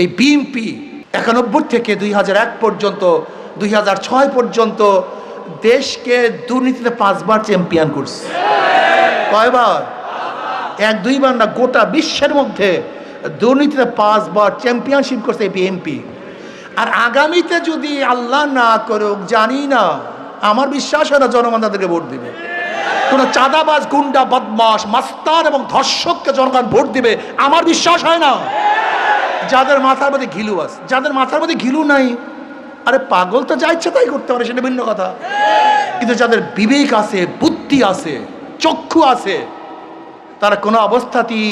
এই বিএনপি একানব্বই থেকে দুই হাজার এক পর্যন্ত, দুই হাজার ছয় পর্যন্ত দেশকে দুর্নীতিতে পাঁচবার চ্যাম্পিয়ন করছে। কয়বার? এক, দুইবার না, গোটা বিশ্বের মধ্যে দুর্নীতিতে পাঁচবার চ্যাম্পিয়নশিপ করছে বিএনপি আর আগামীতে যদি আল্লাহ না করুক, জানি না, আমার বিশ্বাস হয় না জনগণ তাদেরকে ভোট দিবে। কোনো চাঁদাবাজ, গুন্ডা বদমাস মাস্তার এবং ধর্ষককে জনগণ ভোট দিবে, আমার বিশ্বাস হয় না। যাদের মাথার মধ্যে ঘিলু আছে, যাদের মাথার মধ্যে ঘিলু নাই, আরে পাগল তো যা ইচ্ছে তাই করতে পারে, সেটা ভিন্ন কথা। কিন্তু যাদের বিবেক আছে, বুদ্ধি আছে, চক্ষু আছে, তারা কোনো অবস্থাতেই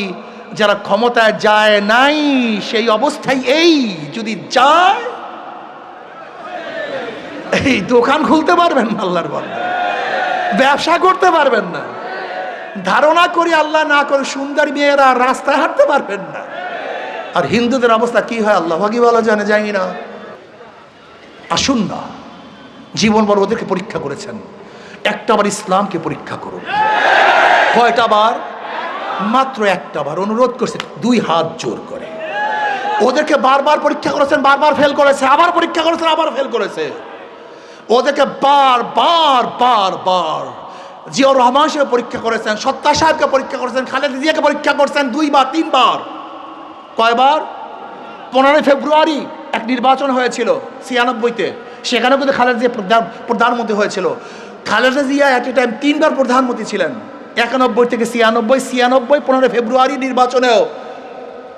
যারা ক্ষমতায় যায় নাই, সেই অবস্থায় এই, যদি যায়, এই দোকান খুলতে পারবেন না আল্লাহর ব্যবসা করতে পারবেন না। ধারণা করি আল্লাহ না করে সুন্দর মেয়েরা রাস্তায় হাঁটতে পারবেন না। আর হিন্দুদের অবস্থা কি হয়? আল্লাহ ভাগি বলা জানে, জানি না। আসুন না। জীবন বড় ওদেরকে পরীক্ষা করেছেন। একটা বার ইসলামকে পরীক্ষা করুন। কয়টা বার? মাত্র একটা বার। অনুরোধ করছে, দুই হাত জোর করে। ওদেরকে বারবার পরীক্ষা করেছেন, বারবার ফেল করেছে, আবার পরীক্ষা করেছেন, আবার ফেল করেছে। ওদেরকে বার বার বার বার জিয়াউর রহমান সাহেব পরীক্ষা করেছেন, সত্তা সাহেবকে পরীক্ষা করেছেন, খালেদা জিয়াকে পরীক্ষা করেছেন, দুইবার, তিনবার। কয়বার? পনেরোই ফেব্রুয়ারি এক নির্বাচন হয়েছিল ছিয়ানব্বইতে। সেখানেও কিন্তু খালেদা জিয়া প্রধান- প্রধানমন্ত্রী হয়েছিল। Khaleda Zia at a time তিনবার প্রধানমন্ত্রী ছিলেন। একানব্বই থেকে ছিয়ানব্বই ছিয়ানব্বই, পনেরোই ফেব্রুয়ারি নির্বাচনেও।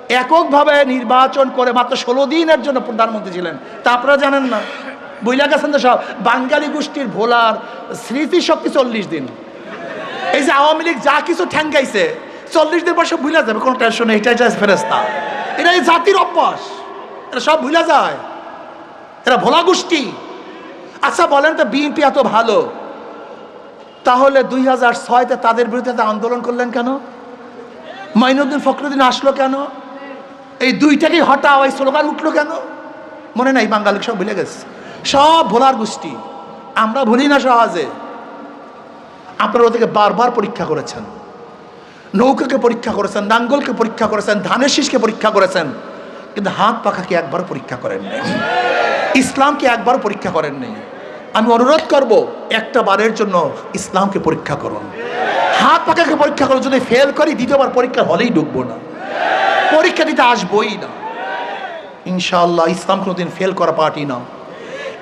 এককভাবে নির্বাচন করে মাত্র ষোলো দিনের জন্য প্রধানমন্ত্রী ছিলেন। তা আপনারা জানেন না। বইলা গেছেন তো সব। বাঙালি গোষ্ঠীর ভোলার স্মৃতিশক্তি চল্লিশ দিন। এই যে আওয়ামী লীগ যা কিছু ঠ্যাঙ্গাইছে চল্লিশ দিন সব ভুলে যাবে, কোনো টেনশন নেই, এটাই যায় ফেরেস্তা এটা এই জাতির অভ্যাস। এটা সব ভুলে যায়। এরা ভোলা গোষ্ঠী। আচ্ছা বলেন তো, বিএনপি এত ভালো। তাহলে দুই হাজার ছয়তে তাদের বিরুদ্ধে আন্দোলন করলেন কেন? মাইনুদ্দিন ফখরুদ্দিন আসলো কেন? এই দুইটাকেই হটাও, এই স্লোগান উঠল কেন? মনে নাই, বাঙালি সব ভুলে গেছে। সব ভোলার গোষ্ঠী। আমরা ভুলি না সহজে। আপনারা ওদেরকে বারবার পরীক্ষা করেছেন। নৌকাকে পরীক্ষা করেছেন, নাঙ্গলকে পরীক্ষা করেছেন, ধানের শীষকে পরীক্ষা করেছেন, কিন্তু হাত পাখাকে একবার পরীক্ষা করেন নাই। ইসলামকে একবার পরীক্ষা করেন নাই। আমি অনুরোধ করব, একটা বারের জন্য ইসলামকে পরীক্ষা করুন। হাত পাখাকে পরীক্ষা করুন যদি ফেল করি, দ্বিতীয়বার পরীক্ষা হলেই ঢুকবো না। পরীক্ষা দিতে আসবোই না। ইনশাআল্লাহ, ইসলাম কোনোদিন ফেল করা পার্টি না।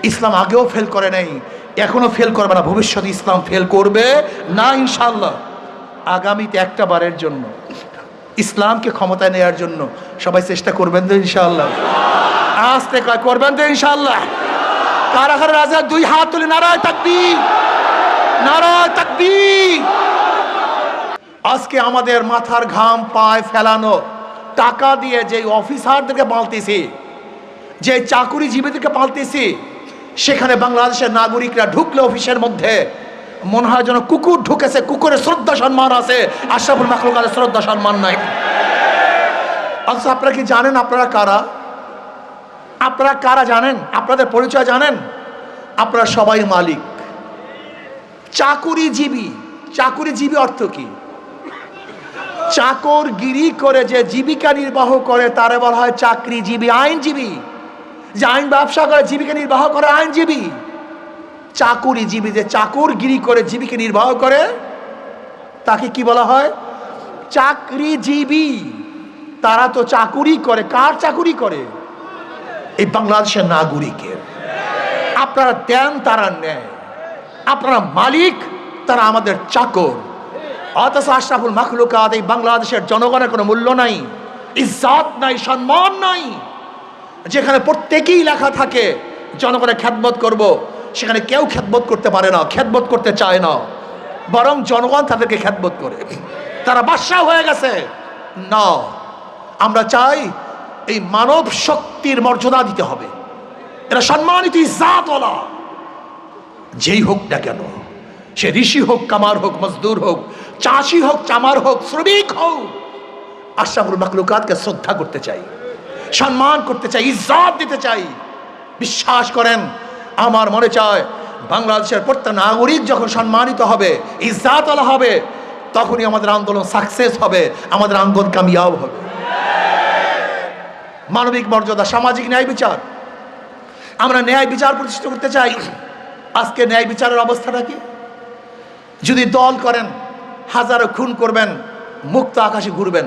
ইসলাম আগেও ফেল করে নাই এখনও ফেল করবে না। ভবিষ্যতে ইসলাম ফেল করবে না ইনশাআল্লাহ। আগামীতে একটা বারের জন্য। ইসলামকে ক্ষমতায় নেওয়ার জন্য সবাই চেষ্টা করবেন তো ইনশাআল্লাহ। আসতে কয় করবেন তো ইনশাআল্লাহ। কারা কারা রাজা দুই হাত তুলে নারায় তাকবি নারায় তাকবি আজকে আমাদের মাথার ঘাম পায় ফেলানো, টাকা দিয়ে যে অফিসারদেরকে পালতেছি, যে চাকুরিজীবীদেরকে পালতেছি, সেখানে বাংলাদেশের নাগরিকরা ঢুকলে অফিসের মধ্যে। মনে হয় যেন কুকুর ঢুকেছে কুকুরের শ্রদ্ধা সম্মান আছে। আশরাফুল মাখলুকালের শ্রদ্ধা সম্মান নাই। আচ্ছা আপনারা কি জানেন আপনারা কারা? আপনারা কারা জানেন? আপনাদের পরিচয় জানেন? আপনারা সবাই মালিক। চাকুরিজীবী। চাকুরিজীবী অর্থ কি? চাকরগিরি করে যে জীবিকা নির্বাহ করে, তারে বলা হয় চাকরিজীবী, আইনজীবী। যে আইন ব্যবসা করে, জীবিকা নির্বাহ করে, আইনজীবী। চাকুরিজীবী যে চাকরগিরি করে জীবিকা নির্বাহ করে, তাকে কি বলা হয়? চাকরিজীবী। তারা তো চাকুরি করে। কার চাকুরি করে? এই বাংলাদেশের নাগরিকের। আপনারা দেন, তারা নেয়। আপনারা মালিক, তারা আমাদের চাকর। অথচ আশরাফুল মাখলুকাত এই বাংলাদেশের জনগণের কোনো মূল্য নাই, ইজ্জাত নাই, সম্মান নাই। যেখানে প্রত্যেকেই লেখা থাকে, জনগণের খ্যাতবোধ করব। সেখানে কেউ খ্যাতবোধ করতে পারে না খ্যাতবোধ করতে চায় না। বরং জনগণ তাদেরকে খ্যাতবোধ করে। তারা বাদশাহ হয়ে গেছে। না, আমরা চাই এই মানব শক্তির মর্যাদা দিতে হবে। এরা সম্মানিত ইজাতওয়ালা যেই হোক না কেন, সে ঋষি হোক, কামার হোক, মজদুর হোক, চাষি হোক, চামার হোক, শ্রমিক হোক, আশরাফুল মাকলুকাতকে শ্রদ্ধা করতে চাই, সম্মান করতে চাই, ইজ্জাত দিতে চাই। বিশ্বাস করেন আমার মনে চায়, বাংলাদেশের প্রত্যেক নাগরিক যখন সম্মানিত হবে, ইজ্জাতওয়ালা হবে, তখনই আমাদের আন্দোলন সাকসেস হবে, আমাদের আন্দোলন কামিয়াব হবে। মানবিক মর্যাদা, সামাজিক ন্যায় বিচার। আমরা ন্যায় বিচার প্রতিষ্ঠিত করতে চাই। আজকে ন্যায় বিচারের অবস্থাটা কি? যদি দল করেন, হাজারো খুন করবেন, মুক্ত আকাশে ঘুরবেন।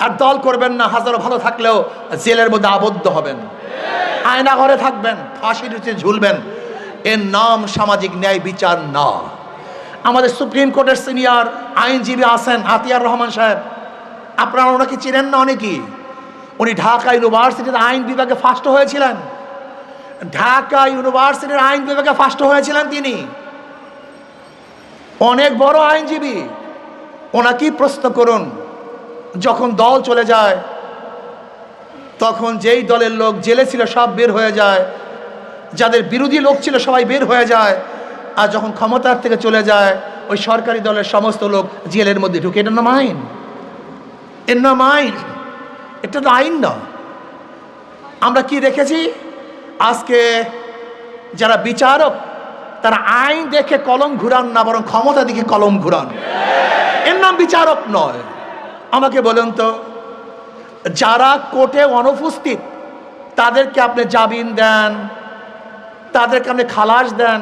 আর দল করবেন না, হাজারো ভালো থাকলেও জেলের মধ্যে আবদ্ধ হবেন। আয়না ঘরে থাকবেন, ফাঁসির উঠে ঝুলবেন। এর নাম সামাজিক ন্যায় বিচার না। আমাদের সুপ্রিম কোর্টের সিনিয়র আইনজীবী আছেন আতিয়ার রহমান সাহেব। আপনারা ওনাকে চিনেন না অনেকেই? উনি ঢাকা ইউনিভার্সিটির আইন বিভাগে ফার্স্ট হয়েছিলেন। ঢাকা ইউনিভার্সিটির আইন বিভাগে ফার্স্ট হয়েছিলেন তিনি। অনেক বড় আইনজীবী। ওনাকেই প্রশ্ন করুন, যখন দল চলে যায় তখন যেই দলের লোক জেলে ছিল, সব বের হয়ে যায়। যাদের বিরোধী লোক ছিল, সবাই বের হয়ে যায়। আর যখন ক্ষমতার থেকে চলে যায়, ওই সরকারি দলের সমস্ত লোক জেলের মধ্যে ঢুকে। এটার নাম আইন এর নাম আইন এটা তো আইন না। আমরা কি দেখেছি? আজকে যারা বিচারক, তারা আইন দেখে কলম ঘুরান না, বরং ক্ষমতা দেখে কলম ঘুরান। এর নাম বিচারক নয়। আমাকে বলুন তো যারা কোর্টে অনুপস্থিত, তাদেরকে আপনি জামিন দেন, তাদেরকে আপনি খালাস দেন।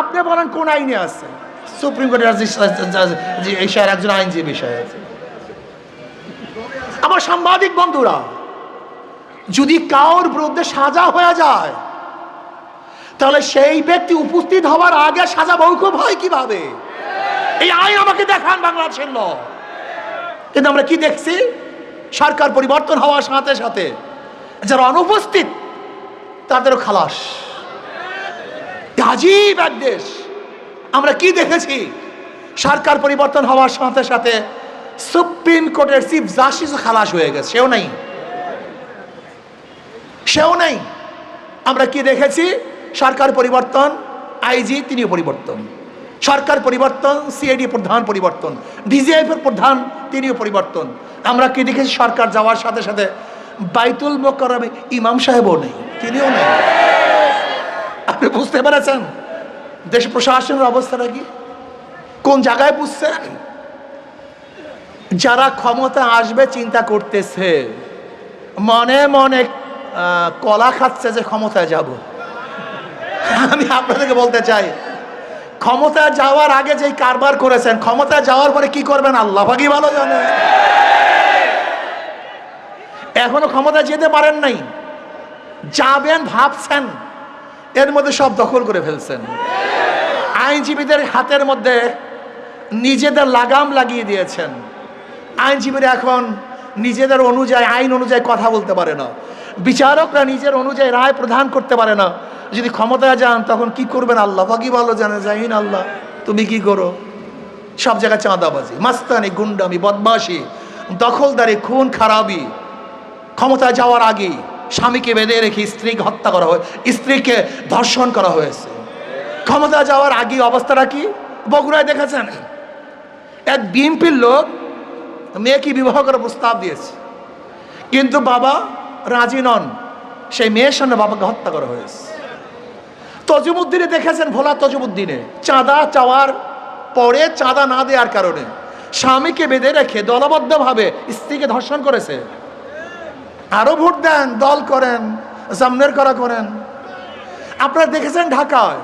আপনি বলেন কোন আইনে আছে? সুপ্রিম কোর্টের সাহেব একজন আইনজীবী আছে আমার সাংবাদিক বন্ধুরা, যদি কাউর বিরুদ্ধে সাজা হয়ে যায়, তাহলে সেই ব্যক্তি উপস্থিত হওয়ার আগে সাজা মৌকুব হয় কীভাবে? এই আইন আমাকে দেখান বাংলাদেশের ল। কিন্তু আমরা কি দেখছি? সরকার পরিবর্তন হওয়ার সাথে সাথে যারা অনুপস্থিত, তাদেরও খালাস। আজীব এক দেশ। আমরা কি দেখেছি? সরকার পরিবর্তন হওয়ার সাথে সাথে সুপ্রিম কোর্টের চিফ জাস্টিস খালাস হয়ে গেছে। সেও নাই। সেও নাই। আমরা কি দেখেছি? সরকার পরিবর্তন, আইজি তিনিও পরিবর্তন। সরকার পরিবর্তন সিআইডি প্রধান পরিবর্তন ডিজিএফ এর প্রধান, তিনিও পরিবর্তন। আমরা কি দেখেছি সরকার যাওয়ার সাথে সাথে বাইতুল মোকরমে ইমাম সাহেবও নেই, তিনিও নেই। আপনি বুঝতে পেরেছেন? দেশ প্রশাসনের অবস্থাটা কি কোন জায়গায় বুঝছেন? যারা ক্ষমতা আসবে, চিন্তা করতেছে। মনে মনে কলা খাচ্ছে যে ক্ষমতায় যাব। আমি আপনাদেরকে বলতে চাই ক্ষমতা যাওয়ার আগে যেই কারবার করেছেন, ক্ষমতা যাওয়ার পরে কি করবেন? আল্লাহ ভাগি ভালো জানে। এখনও ক্ষমতা যেতে পারেন নাই। যাবেন, ভাবছেন, এর মধ্যে সব দখল করে ফেলছেন। আইনজীবীদের হাতের মধ্যে নিজেদের লাগাম লাগিয়ে দিয়েছেন। আইনজীবীরা এখন নিজেদের অনুযায়ী, আইন অনুযায়ী কথা বলতে পারে না। বিচারকরা নিজের অনুযায়ী রায় প্রদান করতে পারে না। যদি ক্ষমতায় যান, তখন কি করবেন আল্লাহ? বাকি ভালো জানে, জাহিন আল্লাহ। তুমি কি করো? সব জায়গায় চাঁদাবাজি, মাস্তানি, গুন্ডামি, বদমাশি, দখলদারি, খুন, খারাপি। ক্ষমতায় যাওয়ার আগে স্বামীকে বেঁধে রেখে স্ত্রীকে হত্যা করা হয়, স্ত্রীকে ধর্ষণ করা হয়েছে। ক্ষমতা যাওয়ার আগে অবস্থাটা কি? বগুড়ায় দেখেছেন? এক বিএনপির লোক মেয়েকে বিবাহ করার প্রস্তাব দিয়েছে। কিন্তু বাবা রাজি নন। সেই মেয়ের সামনে বাবাকে হত্যা করা হয়েছে। তজুমুদ্দিনে দেখেছেন ভোলা তজুমুদ্দিনে। চাঁদা চাওয়ার পরে চাঁদা না দেওয়ার কারণে। স্বামীকে বেঁধে রেখে দলবদ্ধভাবে স্ত্রীকে ধর্ষণ করেছে। আরও ভোট দেন, দল করেন সামনের করা করেন। আপনারা দেখেছেন ঢাকায়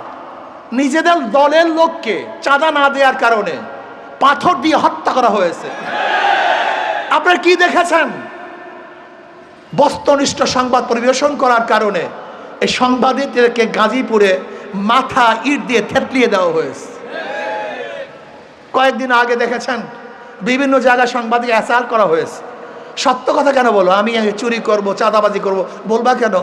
নিজেদের দলের লোককে চাঁদা না দেওয়ার কারণে পাথর দিয়ে হত্যা করা হয়েছে। আপনারা কি দেখেছেন? বস্তুনিষ্ঠ সংবাদ পরিবেশন করার কারণে এই সাংবাদিকদেরকে গাজীপুরে মাথা ইট দিয়ে থেতলিয়ে দেওয়া হয়েছে। কয়েকদিন আগে দেখেছেন, বিভিন্ন জায়গায় সাংবাদিক অ্যাসাল করা হয়েছে। সত্য কথা কেন বলো? আমি চুরি করব, চাঁদাবাজি করব, বলবা কেন?